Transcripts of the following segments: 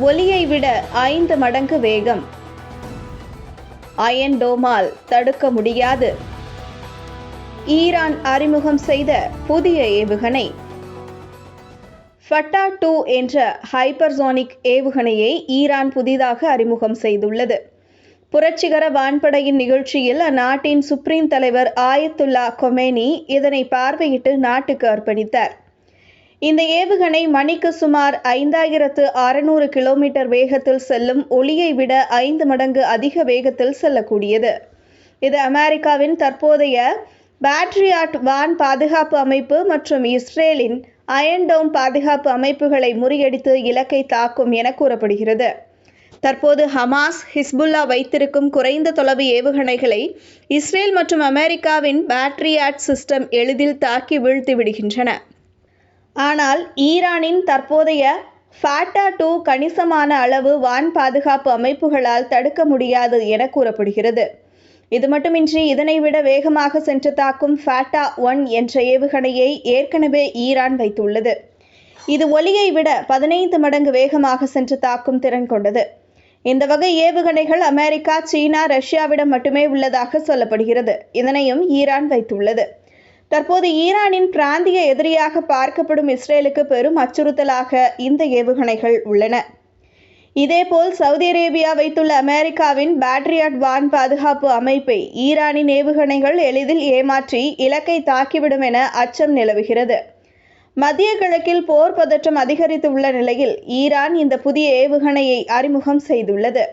ஒலியை விட ஐந்து மடங்கு வேகம். அயன் டோமால் தடுக்க முடியாது. ஈரான் அறிமுகம் செய்த புதிய ஏவுகணை. ஃபட்டா டூ என்ற ஹைப்பர்சோனிக் ஏவுகணையை ஈரான் புதிதாக அறிமுகம் செய்துள்ளது. புரட்சிகர வான்படையின் நிகழ்ச்சியில் அந்நாட்டின் சுப்ரீம் தலைவர் ஆயத்துல்லா கொமேனி இதனை பார்வையிட்டு நாட்டுக்கு அர்ப்பணித்தார். இந்த ஏவுகணை மணிக்கு சுமார் ஐந்தாயிரத்து அறுநூறு கிலோமீட்டர் வேகத்தில் செல்லும் ஒளியை விட ஐந்து மடங்கு அதிக வேகத்தில் செல்லக்கூடியது. இது அமெரிக்காவின் தற்போதைய பேட்ரியாட் வான் பாதுகாப்பு அமைப்பு மற்றும் இஸ்ரேலின் அயன்டோம் பாதுகாப்பு அமைப்புகளை முறியடித்து இலக்கை தாக்கும் என கூறப்படுகிறது. தற்போது ஹமாஸ் ஹிஸ்புல்லா வைத்திருக்கும் குறைந்த தொலைவு ஏவுகணைகளை இஸ்ரேல் மற்றும் அமெரிக்காவின் பேட்ரியாட் சிஸ்டம் எளிதில் தாக்கி வீழ்த்தி விடுகின்றன. ஆனால் ஈரானின் தற்போதைய ஃபேட்டா டூ கணிசமான அளவு வான் பாதுகாப்பு அமைப்புகளால் தடுக்க முடியாது என கூறப்படுகிறது. இது மட்டுமின்றி இதனை விட வேகமாக சென்று தாக்கும் ஃபேட்டா ஒன் என்ற ஏவுகணையை ஏற்கனவே ஈரான் வைத்துள்ளது. இது ஒலியை விட பதினைந்து மடங்கு வேகமாக சென்று தாக்கும் திறன் கொண்டது. இந்த வகை ஏவுகணைகள் அமெரிக்கா சீனா ரஷ்யாவிடம் மட்டுமே உள்ளதாக சொல்லப்படுகிறது. இதனையும் ஈரான் வைத்துள்ளது. தற்போது ஈரானின் பிராந்திய எதிரியாக பார்க்கப்படும் இஸ்ரேலுக்கு பெரும் அச்சுறுத்தலாக இந்த ஏவுகணைகள் உள்ளன. இதேபோல் சவுதி அரேபியா வைத்துள்ள அமெரிக்காவின் பேட்ரியாட் வான் பாதுகாப்பு அமைப்பை ஈரானின் ஏவுகணைகள் எளிதில் ஏமாற்றி இலக்கை தாக்கிவிடும் என அச்சம் நிலவுகிறது. மத்திய கிழக்கில் போர் பதற்றம் அதிகரித்துள்ள நிலையில் ஈரான் இந்த புதிய ஏவுகணையை அறிமுகம் செய்துள்ளது.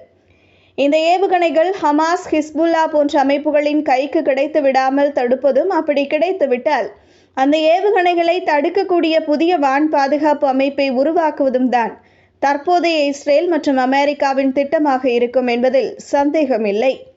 இந்த ஏவுகணைகள் ஹமாஸ் ஹிஸ்புல்லா போன்ற அமைப்புகளின் கைக்கு கிடைத்து விடாமல் தடுப்பதும் அப்படி கிடைத்துவிட்டால் அந்த ஏவுகணைகளை தடுக்கக்கூடிய புதிய வான் பாதுகாப்பு அமைப்பை உருவாக்குவதும் தான் தற்போதைய இஸ்ரேல் மற்றும் அமெரிக்காவின் திட்டமாக இருக்கும் என்பதில் சந்தேகமில்லை.